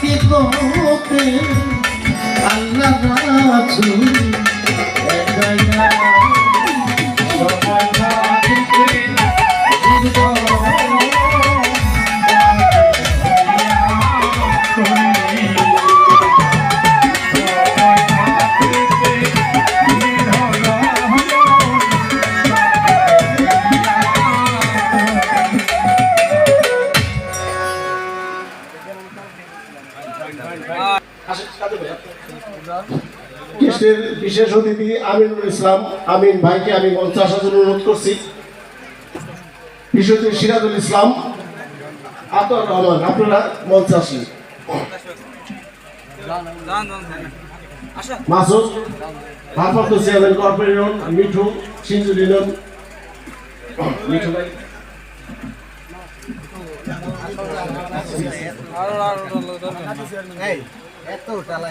রাখি গো প্রেম আল্লাহ রাসুল কৃষ্ণের বিশেষ অতিথি আমিনুল ইসলাম, আমিন ভাইকে আমি মঞ্চে আসার জন্য অনুরোধ করছি। বিশেষ সিরাজুল ইসলাম আতর রহমান, আপনারা মঞ্চে আসেন। মাসুদ, ভারপ্রাপ্ত chairman corporation Mithu union Mithu ভাই। এত টালা